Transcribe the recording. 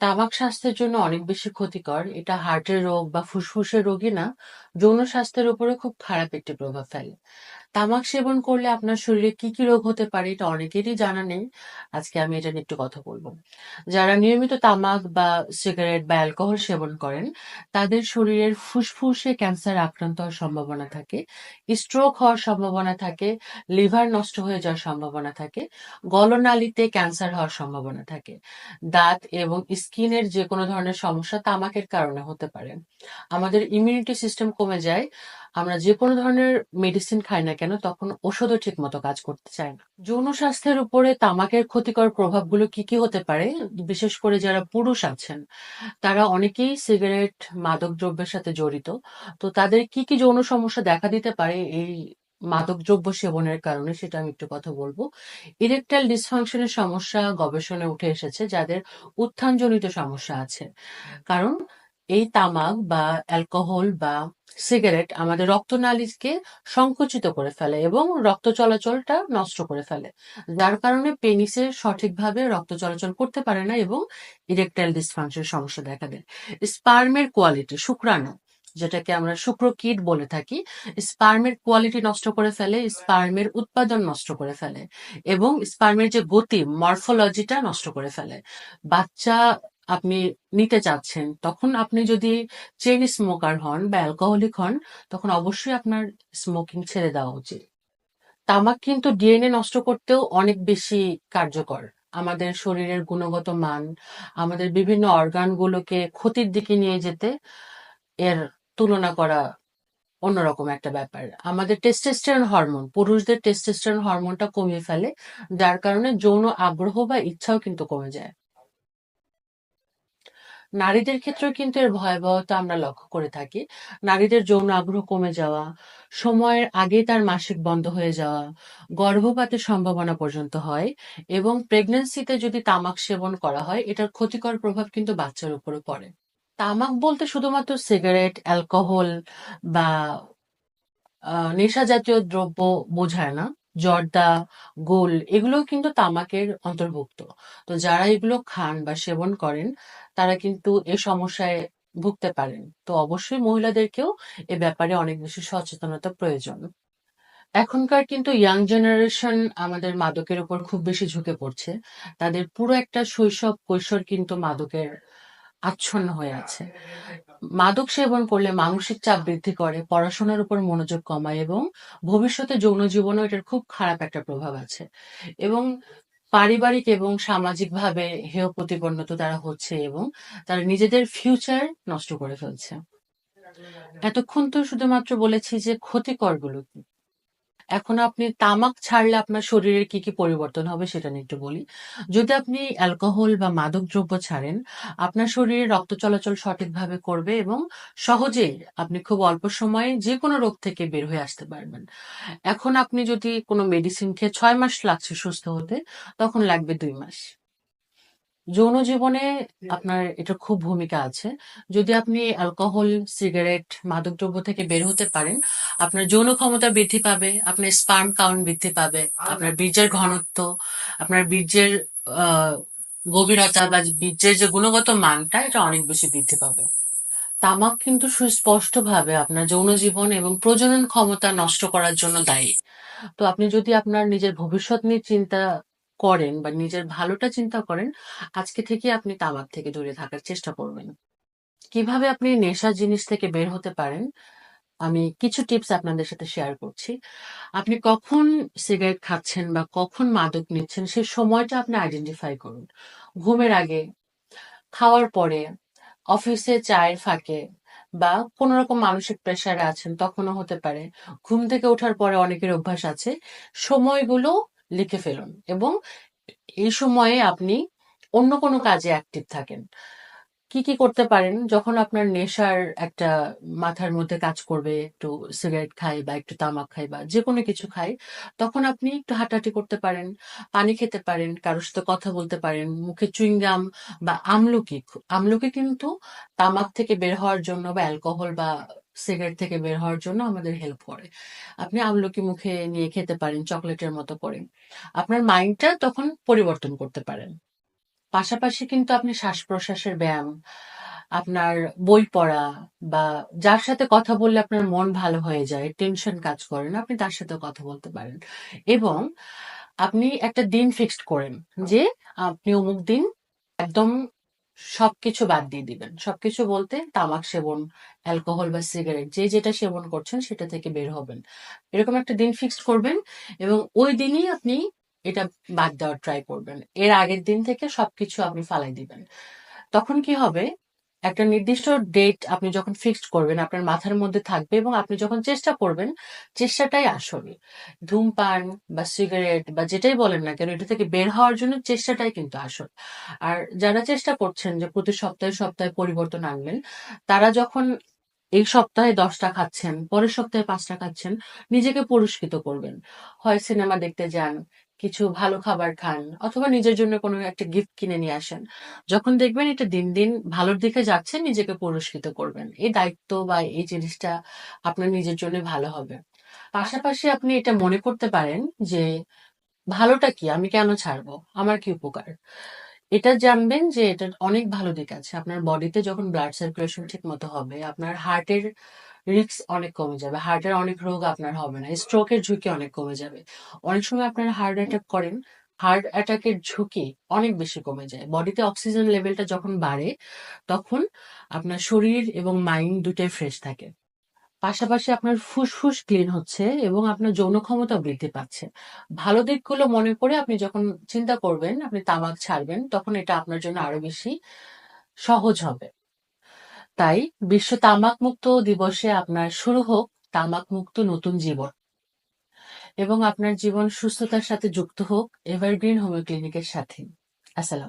তামাক স্বাস্থ্যের জন্য অনেক বেশি ক্ষতিকর। এটা হার্টের রোগ বা ফুসফুসের রোগী না, যৌন স্বাস্থ্যের উপরে খুব খারাপ একটি প্রভাব ফেলে। তামাক সেবন করলে আপনার শরীরে কি, কি রোগ হতে পারে এটা অনেকেরই জানা নেই। আজকে আমি এটা নিয়ে একটু কথা বলব যারা নিয়মিত তামাক বা সিগারেট বা অ্যালকোহল সেবন করেন, তাদের শরীরের ফুসফুসে ক্যান্সার আক্রান্ত হওয়ার সম্ভাবনা থাকে, স্ট্রোক হওয়ার সম্ভাবনা থাকে, লিভার নষ্ট হয়ে যাওয়ার সম্ভাবনা থাকে, গলনালীতে ক্যান্সার হওয়ার সম্ভাবনা থাকে। দাঁত এবং স্কিনের যে কোনো ধরনের সমস্যা তামাকের কারণে হতে পারে। আমাদের ইমিউনিটি সিস্টেম কমে যায়। আমরা যে কোনো ধরনের মেডিসিন খাই না কেন তখন ওষুধও ঠিক মতো কাজ করতে চায় না। যৌন স্বাস্থ্যের উপরে তামাকের ক্ষতিকর প্রভাবগুলো কি, কি হতে পারে? বিশেষ করে যারা পুরুষ আছেন, তারা অনেকেই সিগারেট, মাদকদ্রব্যের সাথে জড়িত। তো তাদের কি, কি যৌন সমস্যা দেখা দিতে পারে এই মাদকদ্রব্য সেবনের কারণে সেটা আমি একটু কথা বলব। ইরেকটাইল ডিসফাংশনের সমস্যা গবেষণায় উঠে এসেছে যাদের উত্থানজনিত সমস্যা আছে। কারণ এই তামাক বা অ্যালকোহল বা সিগারেট আমাদের রক্তনালীকে সংকুচিত করে ফেলে এবং রক্ত চলাচলটা নষ্ট করে ফেলে। যার কারণে পেনিসে সঠিকভাবে রক্ত চলাচল করতে পারে না এবং ইরেকটাইল ডিসফাংশন সমস্যা দেখা দেয়। স্পার্মের কোয়ালিটি শুক্রাণু, যেটাকে আমরা শুক্রকীট বলে থাকি, স্পার্মের কোয়ালিটি নষ্ট করে ফেলে, স্পার্মের উৎপাদন নষ্ট করে ফেলে এবং স্পার্মের যে গতি, মরফোলজিটা নষ্ট করে ফেলে বাচ্চা আপনি নিতে চাচ্ছেন, তখন আপনি যদি চেইন স্মোকার হন বা অ্যালকোহলিক হন, তখন অবশ্যই আপনার স্মোকিং ছেড়ে দেওয়া উচিত। তামাক কিন্তু ডিএনএ নষ্ট করতেও অনেক বেশি কার্যকর। আমাদের শরীরের গুণগত মান, আমাদের বিভিন্ন অর্গানগুলোকে ক্ষতির দিকে নিয়ে যেতে এর তুলনা করা অন্যরকম একটা ব্যাপার। আমাদের টেস্টোস্টেরন হরমোন পুরুষদের টেস্টোস্টেরন হরমোনটা কমিয়ে ফেলে, যার কারণে যৌন আগ্রহ বা ইচ্ছাও কিন্তু কমে যায়। নারীদের ক্ষেত্রেও কিন্তু এর ভয়াবহতা আমরা লক্ষ্য করে থাকি। নারীদের যৌন আগ্রহ কমে যাওয়া, সময়ের আগে তার মাসিক বন্ধ হয়ে যাওয়া, গর্ভপাতের সম্ভাবনা পর্যন্ত হয় এবং প্রেগন্যান্সিতে যদি তামাক সেবন করা হয়, এটার ক্ষতিকর প্রভাব কিন্তু বাচ্চার উপরে পড়ে। তামাক বলতে শুধুমাত্র সিগারেট অ্যালকোহল বা নেশা জাতীয় দ্রব্য বোঝায় না। জর্দা, গোল এগুলোও কিন্তু তামাকের অন্তর্ভুক্ত। তো যারা এগুলো খান বা সেবন করেন, তারা কিন্তু এ সমস্যায় ভুগতে পারেন। তো অবশ্যই মহিলাদেরকেও এ ব্যাপারে অনেক বেশি সচেতনতা প্রয়োজন। এখনকার কিন্তু ইয়াং জেনারেশন আমাদের মাদকের উপর খুব বেশি ঝুঁকে পড়ছে। তাদের পুরো একটা শৈশব, কৈশোর কিন্তু মাদকের আচ্ছন্ন হয়ে আছে। মাদক সেবন করলে মানসিক চাপ বৃদ্ধি করে, পড়াশোনার উপর মনোযোগ কমায় এবং ভবিষ্যতে যৌন জীবনেও এটার খুব খারাপ একটা প্রভাব আছে। এবং পারিবারিক এবং সামাজিকভাবে হেয় প্রতিপন্ন তো তারা হচ্ছে এবং তারা নিজেদের ফিউচার নষ্ট করে ফেলছে। এতক্ষণ তো শুধুমাত্র বলেছি যে ক্ষতিকরগুলো কি? এখন আপনি তামাক ছাড়লে আপনার শরীরের কি কি পরিবর্তন হবে সেটা নিয়ে একটু বলি। যদি আপনি অ্যালকোহল বা মাদক দ্রব্য ছাড়েন, আপনার শরীরে রক্ত চলাচল সঠিকভাবে করবে এবং সহজে আপনি খুব অল্প সময়ে যে কোনো রোগ থেকে বের হয়ে আসতে পারবেন। এখন আপনি যদি কোনো মেডিসিন খেয়ে ছয় মাস লাগছে সুস্থ হতে, তখন লাগবে দুই মাস। যৌন জীবনে আপনার এটা খুব ভূমিকা আছে। যদি আপনি অ্যালকোহল সিগারেট মাদকদ্রব্য থেকে বের হতে পারেন আপনার যৌন ক্ষমতা বৃদ্ধি পাবে আপনার স্পার্ম কাউন্ট বৃদ্ধি পাবে আপনার বীর্যের ঘনত্ব আপনার বীর্যের আহ, গভীরতা বা বীর্যের যে গুণগত মানটা এটা অনেক বেশি বৃদ্ধি পাবে। তামাক কিন্তু সুস্পষ্টভাবে আপনার যৌন জীবন এবং প্রজনন ক্ষমতা নষ্ট করার জন্য দায়ী। তো আপনি যদি আপনার নিজের ভবিষ্যৎ নিয়ে চিন্তা করেন বা নিজের ভালোটা চিন্তা করেন, আজকে থেকে আপনি তামাক থেকে দূরে থাকার চেষ্টা করবেন। কীভাবে আপনি নেশা জিনিস থেকে বের হতে পারেন, আমি কিছু টিপস আপনাদের সাথে শেয়ার করছি। আপনি কখন সিগারেট খাচ্ছেন বা কখন মাদক নিচ্ছেন সেই সময়টা আপনি আইডেন্টিফাই করুন। ঘুমের আগে, খাওয়ার পরে, অফিসে চায়ের ফাঁকে বা কোনো রকম মানসিক প্রেসারে আছেন, তখনও হতে পারে। ঘুম থেকে ওঠার পরে অনেকের অভ্যাস আছে, সময়গুলো লিখে ফেলুন। এবং এই সময়ে আপনি অন্য কোনো কাজে অ্যাক্টিভ থাকেন। কি কি করতে পারেন? যখন আপনার নেশার একটা মাথার মধ্যে কাজ করবে, একটু সিগারেট খাই বা একটু তামাক খাই বা যে কোনো কিছু খাই তখন আপনি একটু হাঁটাহাঁটি করতে পারেন, পানি খেতে পারেন, কারোর সাথে কথা বলতে পারেন, মুখে চুইংগাম বা আমলকি। আমলকি কিন্তু তামাক থেকে বের হওয়ার জন্য বা অ্যালকোহল বা সিগারেট থেকে বের হওয়ার জন্য আমাদের হেল্প করে। আপনি আমলকি মুখে নিয়ে খেতে পারেন চকলেটের মতো করে। আপনার মাইন্ডটা তখন পরিবর্তন করতে পারেন। পাশাপাশি কিন্তু আপনি শ্বাস-প্রশ্বাসের ব্যায়াম, আপনার বই পড়া বা যার সাথে কথা বললে আপনার মন ভালো হয়ে যায়, টেনশন কাজ করেন আপনি তার সাথে কথা বলতে পারেন। এবং আপনি একটা দিন ফিক্সড করেন যে আপনি অমুক দিন একদম সবকিছু বাদ দিয়ে দিবেন। সবকিছু বলতে তামাক সেবন, অ্যালকোহল বা সিগারেট যে যেটা সেবন করছেন সেটা থেকে বের হবেন। এরকম একটা দিন ফিক্সড করবেন এবং ওই দিনই আপনি এটা বাদ দেওয়ার ট্রাই করবেন। এর আগের দিন থেকে সবকিছু আপনি ফালাই দিবেন। তখন কি হবে? একটা নির্দিষ্ট ডেট আপনি যখন ফিক্সড করবেন আপনার মাথার মধ্যে থাকবে এবং আপনি যখন চেষ্টা করবেন, চেষ্টাটাই আসল। ধূমপান বা সিগারেট বা যেটাই বলেন না কেন এটা থেকে বের হওয়ার জন্য চেষ্টাটাই কিন্তু আসল। আর যারা চেষ্টা করছেন যে প্রতি সপ্তাহে, সপ্তাহে পরিবর্তন আনবেন, তারা যখন এই সপ্তাহে দশটা খাচ্ছেন, পরের সপ্তাহে পাঁচটা খাচ্ছেন, নিজেকে পুরস্কৃত করবেন। হয় সিনেমা দেখতে যান, কিছু ভালো খাবার খান অথবা নিজের জন্য কোনো একটা গিফট কিনে নিয়ে আসেন। যখন দেখবেন এটা দিন, দিন ভালোর দিকে যাচ্ছে নিজেকে পুরস্কৃত করবেন। এই দায়িত্ব বা এই জিনিসটা আপনার নিজের জন্য ভালো হবে। পাশাপাশি আপনি এটা মনে করতে পারেন যে ভালোটা কি? আমি কেন ছাড়বো? আমার কি উপকার? এটা জানবেন যে এটার অনেক ভালো দিক আছে। আপনার বডিতে যখন ব্লাড সার্কুলেশন ঠিক মতো হবে, আপনার হার্টের রিস্ক অনেক কমে যাবে। হার্টের অনেক রোগ আপনার হবে না। স্ট্রোকের ঝুঁকি অনেক কমে যাবে। অনেক সময় আপনারা হার্ট অ্যাটাক করেন, হার্ট অ্যাটাকের ঝুঁকি অনেক বেশি কমে যায়। বডিতে অক্সিজেন লেভেলটা যখন বাড়ে, তখন আপনার শরীর এবং মাইন্ড দুটাই ফ্রেশ থাকে। পাশাপাশি আপনার ফুসফুস ক্লিন হচ্ছে এবং আপনার যৌন ক্ষমতা বৃদ্ধি পাচ্ছে। ভালো দিকগুলো মনে করে আপনি যখন চিন্তা করবেন আপনি তামাক ছাড়বেন, তখন এটা আপনার জন্য আরও বেশি সহজ হবে। তাই বিশ্ব তামাক মুক্ত দিবসে আপনার শুরু হোক তামাক মুক্ত নতুন জীবন। এবং আপনার জীবন সুস্থতার সাথে যুক্ত হোক এভারগ্রিন হোমিও ক্লিনিকের সাথে। আসসালামু